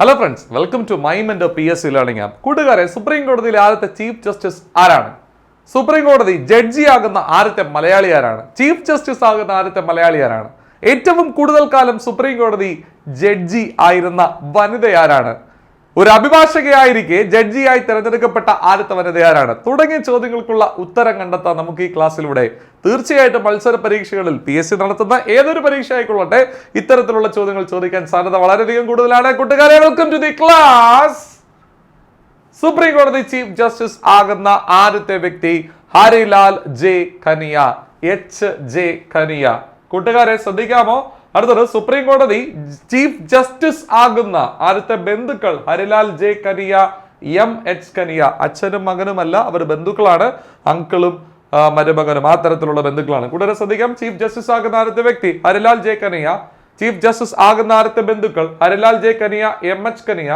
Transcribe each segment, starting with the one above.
Hello friends welcome to my മെന്റ് P S C learning app കൂട്ടുകാരെ supreme കോടതിയിലെ ആദ്യത്തെ chief justice ആരാണ്? Supreme കോടതി ജഡ്ജിയാകുന്ന ആദ്യത്തെ മലയാളി ആരാണ്? ചീഫ് ജസ്റ്റിസ് ആകുന്ന ആദ്യത്തെ മലയാളി ആരാണ്? ഏറ്റവും കൂടുതൽ കാലം സുപ്രീം കോടതി ജഡ്ജി ആയിരുന്ന വനിത ആരാണ്? ഒരു അഭിഭാഷകയായിരിക്കെ ജഡ്ജിയായി തിരഞ്ഞെടുക്കപ്പെട്ട ആദ്യത്തെ വനിതയാരാണ് തുടങ്ങിയ ചോദ്യങ്ങൾക്കുള്ള ഉത്തരം കണ്ടെത്താൻ നമുക്ക് ഈ ക്ലാസ്സിലൂടെ തീർച്ചയായിട്ടും മത്സര പരീക്ഷകളിൽ പി എസ് സി നടത്തുന്ന ഏതൊരു പരീക്ഷ ആയിക്കൊള്ളട്ടെ ഇത്തരത്തിലുള്ള ചോദ്യങ്ങൾ ചോദിക്കാൻ സാധ്യത വളരെയധികം കൂടുതലാണ്. കൂട്ടുകാരെ welcome to the class supreme കോടതി ചീഫ് ജസ്റ്റിസ് ആകുന്ന ആദ്യത്തെ വ്യക്തി Harilal J Kania H J Kania. കൂട്ടുകാരെ ശ്രദ്ധിക്കാമോ? അടുത്തത് സുപ്രീം കോടതി ചീഫ് ജസ്റ്റിസ് ആകുന്ന ആദ്യത്തെ ബന്ധുക്കൾ Harilal J Kania M H Kania അച്ഛനും മകനുമല്ല അവർ ബന്ധുക്കളാണ് അങ്കിളും മരുമകനും ആ തരത്തിലുള്ള ബന്ധുക്കളാണ്. കൂടുതൽ ശ്രദ്ധിക്കാം. ചീഫ് ജസ്റ്റിസ് ആകുന്ന ആദ്യത്തെ വ്യക്തി Harilal J Kania chief justice ആകുന്ന ആദ്യത്തെ ബന്ധുക്കൾ Harilal J Kania M H Kania.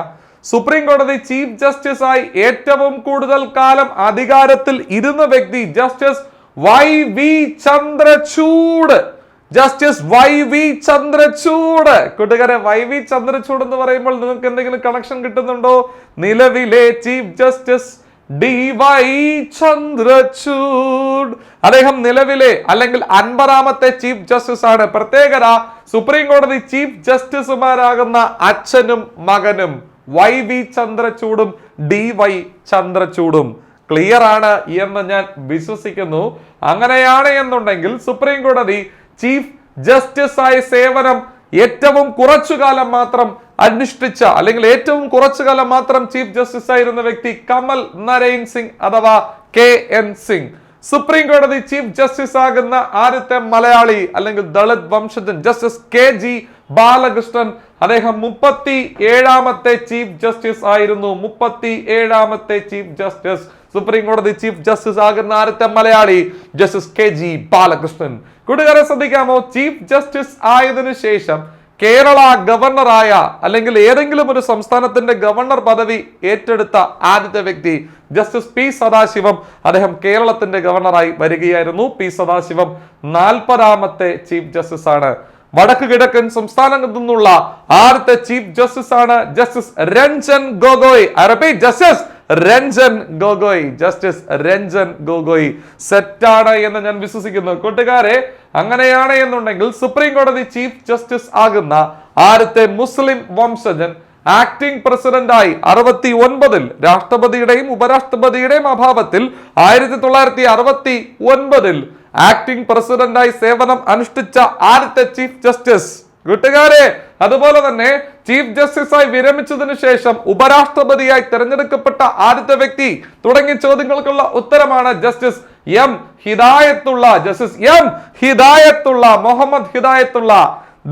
Supreme കോടതി ചീഫ് ജസ്റ്റിസ് ആയി ഏറ്റവും കൂടുതൽ കാലം അധികാരത്തിൽ ഇരുന്ന വ്യക്തി justice Y V Chandrachud. Justice Y V Chandrachud. കൂട്ടുകാരെ വൈ വി ചന്ദ്രചൂഡ് എന്ന് പറയുമ്പോൾ നിങ്ങൾക്ക് എന്തെങ്കിലും കണക്ഷൻ കിട്ടുന്നുണ്ടോ? നിലവിലെ chief justice D Y Chandrachud. അദ്ദേഹം നിലവിലെ അല്ലെങ്കിൽ അൻപതാമത്തെ ചീഫ് ജസ്റ്റിസ് ആണ്. പ്രത്യേകത സുപ്രീം കോടതി ചീഫ് ജസ്റ്റിസുമാരാകുന്ന അച്ഛനും മകനും വൈ വി ചന്ദ്രചൂഡും ഡി വൈ ചന്ദ്രചൂഡും. ക്ലിയർ ആണ് എന്ന് ഞാൻ വിശ്വസിക്കുന്നു. അങ്ങനെയാണ് എന്നുണ്ടെങ്കിൽ സുപ്രീം കോടതി ചീഫ് ജസ്റ്റിസ് ആയ സേവനം ഏറ്റവും കുറച്ചു കാലം മാത്രം അനുഷ്ഠിച്ച അല്ലെങ്കിൽ ഏറ്റവും കുറച്ചു കാലം മാത്രം ചീഫ് ജസ്റ്റിസ് ആയിരുന്ന വ്യക്തി കമൽ നരൈൻ സിംഗ് അഥവാ കെ എൻ സിംഗ്. സുപ്രീം കോടതി ചീഫ് ജസ്റ്റിസ് ആകുന്ന ആദ്യത്തെ മലയാളി അല്ലെങ്കിൽ ദളിത് വംശജൻ ജസ്റ്റിസ് കെ ജി ബാലകൃഷ്ണൻ. അദ്ദേഹം മുപ്പത്തി ഏഴാമത്തെ ചീഫ് ജസ്റ്റിസ് ആയിരുന്നു. മുപ്പത്തി ഏഴാമത്തെ ചീഫ് ജസ്റ്റിസ്. സുപ്രീം കോടതി ചീഫ് ജസ്റ്റിസ് ആകുന്ന ആദ്യത്തെ Malayali justice K G Balakrishnan. കൂട്ടുകാരെ ശ്രദ്ധിക്കാമോ? ചീഫ് ജസ്റ്റിസ് ആയതിനു ശേഷം കേരള ഗവർണറായ അല്ലെങ്കിൽ ഏതെങ്കിലും ഒരു സംസ്ഥാനത്തിന്റെ ഗവർണർ പദവി ഏറ്റെടുത്ത ആദ്യത്തെ വ്യക്തി ജസ്റ്റിസ് പി സദാശിവം അദ്ദേഹം കേരളത്തിന്റെ ഗവർണറായി വരികയായിരുന്നു. പി സദാശിവം നാൽപ്പതാമത്തെ ചീഫ് ജസ്റ്റിസ് ആണ്. വടക്ക് കിഴക്കൻ സംസ്ഥാനങ്ങളിൽ നിന്നുള്ള ആദ്യത്തെ ചീഫ് ജസ്റ്റിസ് ആണ് ജസ്റ്റിസ് രഞ്ജൻ ഗൊഗോയ്. അറബി ജസ്റ്റിസ് രഞ്ജൻ ഗൊഗോയ് ജസ്റ്റിസ് രഞ്ജൻ ഗൊഗോയ് സെറ്റാണ് എന്ന് ഞാൻ വിശ്വസിക്കുന്നു. കൂട്ടുകാരെ അങ്ങനെയാണ് എന്നുണ്ടെങ്കിൽ സുപ്രീം കോടതി ചീഫ് ജസ്റ്റിസ് ആകുന്ന ആദ്യത്തെ മുസ്ലിം വംശജൻ ആക്ടിംഗ് പ്രസിഡന്റായി അറുപത്തി ഒൻപതിൽ രാഷ്ട്രപതിയുടെയും ഉപരാഷ്ട്രപതിയുടെയും അഭാവത്തിൽ ആയിരത്തി തൊള്ളായിരത്തി അറുപത്തി ഒൻപതിൽ ആക്ടിംഗ് പ്രസിഡന്റായി സേവനം അനുഷ്ഠിച്ച ആദ്യത്തെ ചീഫ് ജസ്റ്റിസ് കൂട്ടുകാരെ അതുപോലെ തന്നെ ചീഫ് ജസ്റ്റിസായി വിരമിച്ചതിനു ശേഷം ഉപരാഷ്ട്രപതിയായി തെരഞ്ഞെടുക്കപ്പെട്ട ആദ്യത്തെ വ്യക്തി. തുടങ്ങിയ ചോദ്യങ്ങൾക്കുള്ള ഉത്തരമാണ് justice M Hidayatullah justice M Hidayatullah Mohammad Hidayatullah.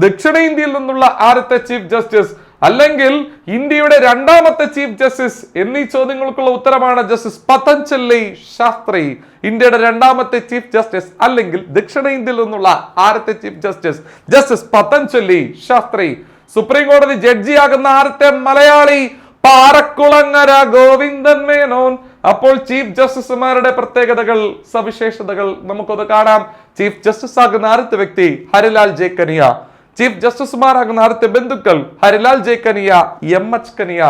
ദക്ഷിണേന്ത്യയിൽ നിന്നുള്ള ആദ്യത്തെ ചീഫ് ജസ്റ്റിസ് അല്ലെങ്കിൽ ഇന്ത്യയുടെ രണ്ടാമത്തെ ചീഫ് ജസ്റ്റിസ് എന്നീ ചോദ്യങ്ങൾക്കുള്ള ഉത്തരമാണ് ജസ്റ്റിസ് പതഞ്ജലി ശാസ്ത്രി ഇന്ത്യയുടെ രണ്ടാമത്തെ ചീഫ് ജസ്റ്റിസ് അല്ലെങ്കിൽ ദക്ഷിണേന്ത്യയിൽ നിന്നുള്ള ആദ്യത്തെ chief justice justice Patanjali Sastri. Supreme കോടതി ജഡ്ജിയാകുന്ന ആദ്യത്തെ മലയാളി പാറക്കുളങ്ങര ഗോവിന്ദൻ മേനോൻ. അപ്പോൾ ചീഫ് ജസ്റ്റിസുമാരുടെ പ്രത്യേകതകൾ സവിശേഷതകൾ നമുക്കൊന്ന് കാണാം. ചീഫ് ജസ്റ്റിസ് ആകുന്ന ആദ്യത്തെ വ്യക്തി ഹരിലാൽ ജെ കനിയ. ചീഫ് ജസ്റ്റിസുമാരാകുന്ന ആദ്യത്തെ ബന്ധുക്കൾ Harilal J Kania M H Kania.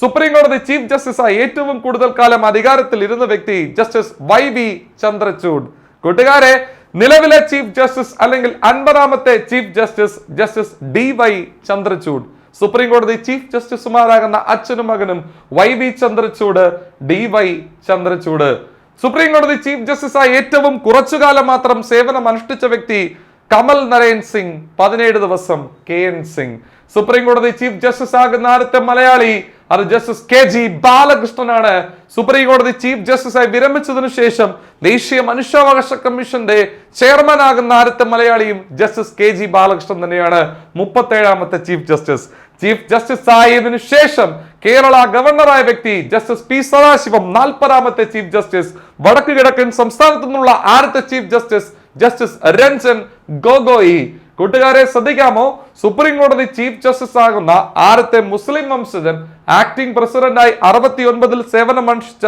Supreme കോടതി ചീഫ് ജസ്റ്റിസായി ഏറ്റവും കൂടുതൽ കാലം അധികാരത്തിൽ ഇരുന്ന വ്യക്തി ജസ്റ്റിസ് വൈ വി ചന്ദ്രചൂഡ്. കൂട്ടുകാരെ നിലവിലെ ചീഫ് ജസ്റ്റിസ് അല്ലെങ്കിൽ അൻപതാമത്തെ chief justice justice D Y Chandrachud. Supreme കോടതി ചീഫ് ജസ്റ്റിസുമാരാകുന്ന അച്ഛനും മകനും Y V Chandrachud D Y Chandrachud. Supreme കോടതി ചീഫ് ജസ്റ്റിസായി ഏറ്റവും കുറച്ചുകാലം മാത്രം സേവനം അനുഷ്ഠിച്ച വ്യക്തി കമൽ നരേൻ സിംഗ് പതിനേഴ് ദിവസം കെ എൻ സിംഗ്. സുപ്രീം കോടതി ചീഫ് ജസ്റ്റിസ് ആകുന്ന ആദ്യത്തെ മലയാളി അത് ജസ്റ്റിസ് കെ ജി ബാലകൃഷ്ണനാണ്. സുപ്രീം കോടതി ചീഫ് ജസ്റ്റിസായി വിരമിച്ചതിനു ശേഷം ദേശീയ മനുഷ്യാവകാശ കമ്മീഷന്റെ ചെയർമാൻ ആകുന്ന ആദ്യത്തെ മലയാളിയും ജസ്റ്റിസ് കെ ജി ബാലകൃഷ്ണൻ തന്നെയാണ്. മുപ്പത്തേഴാമത്തെ ചീഫ് ജസ്റ്റിസ്. ചീഫ് ജസ്റ്റിസ് ആയതിനു ശേഷം കേരള ഗവർണറായ വ്യക്തി ജസ്റ്റിസ് പി സദാശിവം നാൽപ്പതാമത്തെ ചീഫ് ജസ്റ്റിസ്. വടക്ക് കിഴക്കൻ സംസ്ഥാനത്തു നിന്നുള്ള ആദ്യത്തെ chief justice justice Ranjan Gogoi. കൂട്ടുകാരെ ശ്രദ്ധിക്കാമോ? സുപ്രീം കോടതി ചീഫ് ജസ്റ്റിസ് ആകുന്ന ആദ്യത്തെ മുസ്ലിം വംശജൻ ആക്ടിംഗ് പ്രസിഡന്റായി അറുപത്തി ഒൻപതിൽ സേവനമനുഷ്ഠിച്ച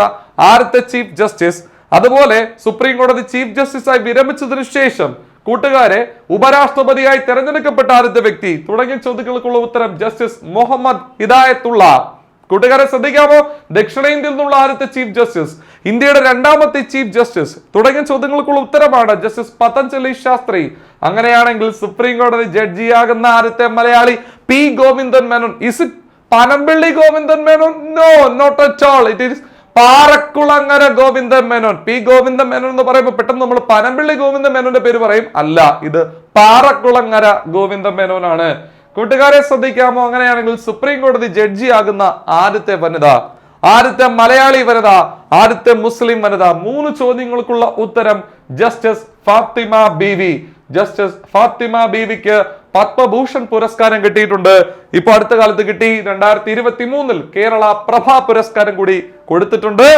ആദ്യത്തെ ചീഫ് ജസ്റ്റിസ്. അതുപോലെ സുപ്രീം കോടതി ചീഫ് ജസ്റ്റിസായി വിരമിച്ചതിനു ശേഷം കൂട്ടുകാരെ ഉപരാഷ്ട്രപതിയായി തെരഞ്ഞെടുക്കപ്പെട്ട ആദ്യത്തെ വ്യക്തി. തുടങ്ങിയ ചോദ്യങ്ങൾക്കുള്ള ഉത്തരം ജസ്റ്റിസ് മുഹമ്മദ് ഹിദായത്തുള്ള. കൂട്ടുകാരെ ശ്രദ്ധിക്കാമോ? ദക്ഷിണേന്ത്യയിൽ നിന്നുള്ള ആദ്യത്തെ ചീഫ് ജസ്റ്റിസ് ഇന്ത്യയുടെ രണ്ടാമത്തെ ചീഫ് ജസ്റ്റിസ്. തുടങ്ങിയ ചോദ്യങ്ങൾക്കുള്ള ഉത്തരമാണ് ജസ്റ്റിസ് പതഞ്ജലി ശാസ്ത്രി. അങ്ങനെയാണെങ്കിൽ സുപ്രീം കോടതി ജഡ്ജിയാകുന്ന ആദ്യത്തെ Malayali P Govindan Menon. Is it Panampilly Govindan Menon? No not at all it is Parakkulangara Govindan Menon. P Govindan Menon എന്ന് പറയുമ്പോൾ പെട്ടെന്ന് നമ്മൾ പനമ്പിള്ളി ഗോവിന്ദൻ മേനോന്റെ പേര് പറയും. അല്ല ഇത് പാറക്കുളങ്ങര ഗോവിന്ദൻ മേനോനാണ്. കൂട്ടുകാരെ ശ്രദ്ധിക്കാമോ? അങ്ങനെയാണെങ്കിൽ സുപ്രീം കോടതി ജഡ്ജിയാകുന്ന ആദ്യത്തെ വനിത ആദ്യത്തെ മലയാളി വനിത ആദ്യത്തെ മുസ്ലിം വനിത. മൂന്ന് ചോദ്യങ്ങൾക്കുള്ള ഉത്തരം ജസ്റ്റിസ് ഫാത്തിമ ബീവി. ജസ്റ്റിസ് ഫാത്തിമ ബീവിക്ക് പത്മഭൂഷൺ പുരസ്കാരം കിട്ടിയിട്ടുണ്ട്. ഇപ്പൊ അടുത്ത കാലത്ത് കിട്ടി രണ്ടായിരത്തി ഇരുപത്തി മൂന്നിൽ കേരള പ്രഭ പുരസ്കാരം കൂടി കൊടുത്തിട്ടുണ്ട്.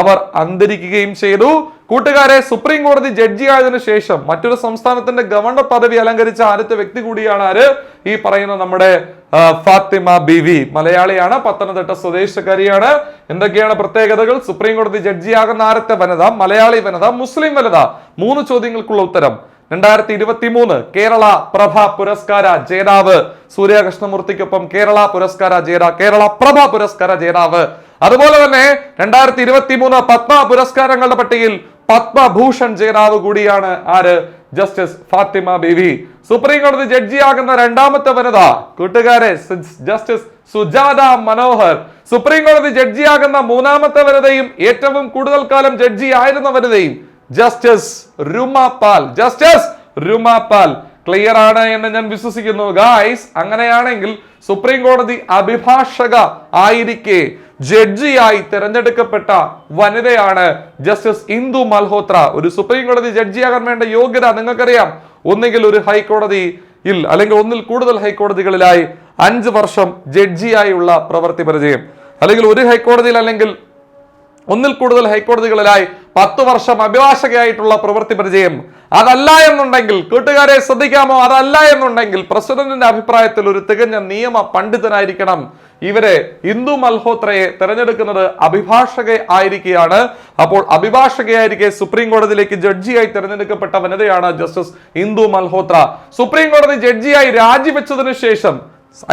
അവർ അന്തരിക്കുകയും ചെയ്തു. കൂട്ടുകാരെ സുപ്രീം കോടതി ജഡ്ജി ആയതിനു ശേഷം മറ്റൊരു സംസ്ഥാനത്തിന്റെ ഗവർണർ പദവി അലങ്കരിച്ച ആദ്യത്തെ വ്യക്തി കൂടിയാണ് ആര്? ഈ പറയുന്ന നമ്മുടെ ഫാത്തിമ ബിവി. മലയാളിയാണ് പത്തനംതിട്ട സ്വദേശക്കാരിയാണ് എന്തൊക്കെയാണ് പ്രത്യേകതകൾ? സുപ്രീം കോടതി ജഡ്ജിയാകുന്ന ആദ്യത്തെ വനിത? മലയാളി വനിത? മുസ്ലിം വനിത? മൂന്ന് ചോദ്യങ്ങൾക്കുള്ള ഉത്തരം. രണ്ടായിരത്തി ഇരുപത്തി മൂന്ന് കേരള പ്രഭ പുരസ്കാര ജേതാവ് സൂര്യകൃഷ്ണമൂർത്തിക്കൊപ്പം കേരള പുരസ്കാര ജേതാ കേരള പ്രഭ പുരസ്കാര ജേതാവ്. അതുപോലെ തന്നെ രണ്ടായിരത്തി ഇരുപത്തി മൂന്ന് പത്മ പുരസ്കാരങ്ങളുടെ പട്ടികയിൽ പത്മഭൂഷൺ ജേതാവ് കൂടിയാണ് ആര്? ജസ്റ്റിസ് ഫാത്തിമ ബിവി. സുപ്രീം കോടതി ജഡ്ജിയാകുന്ന രണ്ടാമത്തെ വനിത കൂട്ടുകാരെ ജസ്റ്റിസ് സുജാത മനോഹർ. സുപ്രീം കോടതി ജഡ്ജിയാകുന്ന മൂന്നാമത്തെ വനിതയും ഏറ്റവും കൂടുതൽ കാലം ജഡ്ജി ആയിരുന്ന വനിതയും justice Ruma Pal justice Ruma Pal clear ആണ് എന്ന് ഞാൻ വിശ്വസിക്കുന്നു. ഗായ്സ് അങ്ങനെയാണെങ്കിൽ സുപ്രീം കോടതി അഭിഭാഷക ആയിരിക്കെ ജഡ്ജിയായി തിരഞ്ഞെടുക്കപ്പെട്ട വനിതയാണ് ജസ്റ്റിസ് ഇന്ദു മൽഹോത്ര. ഒരു സുപ്രീം കോടതി ജഡ്ജിയാകാൻ വേണ്ട യോഗ്യത നിങ്ങൾക്കറിയാം. ഒന്നുകിൽ ഒരു ഹൈക്കോടതിയിൽ അല്ലെങ്കിൽ ഒന്നിൽ കൂടുതൽ ഹൈക്കോടതികളിലായി അഞ്ച് വർഷം ജഡ്ജിയായുള്ള പ്രവൃത്തി പരിചയം. അല്ലെങ്കിൽ ഒരു ഹൈക്കോടതിയിൽ അല്ലെങ്കിൽ ഒന്നിൽ കൂടുതൽ ഹൈക്കോടതികളിലായി പത്ത് വർഷം അഭിഭാഷകയായിട്ടുള്ള പ്രവൃത്തി പരിചയം. അതല്ല എന്നുണ്ടെങ്കിൽ കൂട്ടുകാരെ ശ്രദ്ധിക്കാമോ? അതല്ല എന്നുണ്ടെങ്കിൽ പ്രസിഡന്റിന്റെ അഭിപ്രായത്തിൽ ഒരു തികഞ്ഞ നിയമ പണ്ഡിതനായിരിക്കണം. ഇവരെ ഇന്ദു മൽഹോത്രയെ തെരഞ്ഞെടുക്കുന്നത് അഭിഭാഷക ആയിരിക്കുകയാണ് അപ്പോൾ അഭിഭാഷകയായിരിക്കെ സുപ്രീം കോടതിയിലേക്ക് ജഡ്ജിയായി തെരഞ്ഞെടുക്കപ്പെട്ട വനിതയാണ് ജസ്റ്റിസ് ഇന്ദു മൽഹോത്ര. സുപ്രീം കോടതി ജഡ്ജിയായി രാജിവെച്ചതിനു ശേഷം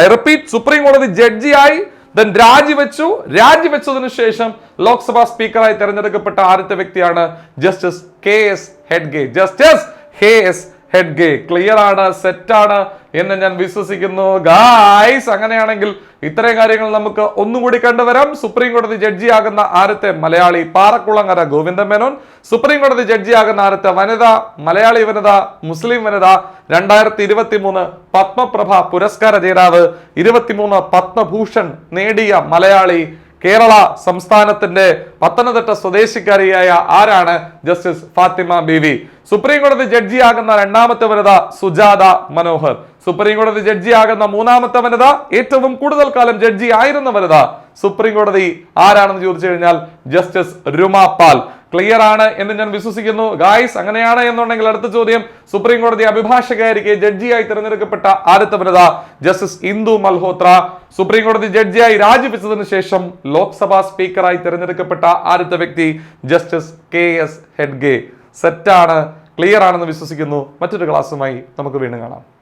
ഐ റിപ്പീറ്റ് സുപ്രീം കോടതി ജഡ്ജിയായി ദെൻ രാജിവെച്ചു. രാജിവെച്ചതിനു ശേഷം ലോക്സഭാ സ്പീക്കറായി തെരഞ്ഞെടുക്കപ്പെട്ട ആദ്യത്തെ വ്യക്തിയാണ് ജസ്റ്റിസ് കെ എസ് ഹെഡ്ഗെ. ജസ്റ്റിസ് കെ എസ് ഹെഡ്ഗെ. ക്ലിയർ ആണ് സെറ്റ് ആണ് എന്ന് ഞാൻ വിശ്വസിക്കുന്നു. ഗായ്സ് അങ്ങനെയാണെങ്കിൽ ഇത്രയും കാര്യങ്ങൾ നമുക്ക് ഒന്നുകൂടി കണ്ടുവരാം. സുപ്രീം കോടതി ജഡ്ജിയാകുന്ന ആദ്യത്തെ മലയാളി പാറക്കുളങ്ങര ഗോവിന്ദൻ മേനോൻ സുപ്രീം കോടതി ജഡ്ജിയാകുന്ന ആദ്യത്തെ വനിത മലയാളി വനിത മുസ്ലിം വനിത രണ്ടായിരത്തി ഇരുപത്തി മൂന്ന് പത്മപ്രഭ പുരസ്കാര ജേതാവ് ഇരുപത്തിമൂന്ന് പത്മഭൂഷൺ നേടിയ മലയാളി കേരള സംസ്ഥാനത്തിന്റെ പത്തനംതിട്ട സ്വദേശിക്കാരിയായ ആരാണ്? ജസ്റ്റിസ് ഫാത്തിമ ബീവി. സുപ്രീം കോടതി ജഡ്ജിയാകുന്ന രണ്ടാമത്തെ വനിത സുജാത മനോഹർ. സുപ്രീം കോടതി ജഡ്ജിയാകുന്ന മൂന്നാമത്തെ വനിത ഏറ്റവും കൂടുതൽ കാലം ജഡ്ജി ആയിരുന്ന വനിത സുപ്രീം കോടതി ആരാണെന്ന് ചോദിച്ചു കഴിഞ്ഞാൽ ജസ്റ്റിസ് രുമ പാൽ. ക്ലിയർ ആണ് എന്ന് ഞാൻ വിശ്വസിക്കുന്നു. ഗായ്സ് അങ്ങനെയാണ് എന്നുണ്ടെങ്കിൽ അടുത്ത ചോദ്യം. സുപ്രീം കോടതി അഭിഭാഷകയായിരിക്കെ ജഡ്ജിയായി തിരഞ്ഞെടുക്കപ്പെട്ട ആദ്യത്തെ വനിത ജസ്റ്റിസ് ഇന്ദു മൽഹോത്ര. സുപ്രീം കോടതി ജഡ്ജിയായി രാജിവെച്ചതിനു ശേഷം ലോക്സഭാ സ്പീക്കറായി തിരഞ്ഞെടുക്കപ്പെട്ട ആദ്യത്തെ വ്യക്തി ജസ്റ്റിസ് കെ എസ് ഹെഡ്ഗെ. സെറ്റാണ് ക്ലിയർ ആണെന്ന് വിശ്വസിക്കുന്നു. മറ്റൊരു ക്ലാസ്സുമായി നമുക്ക് വീണ്ടും കാണാം.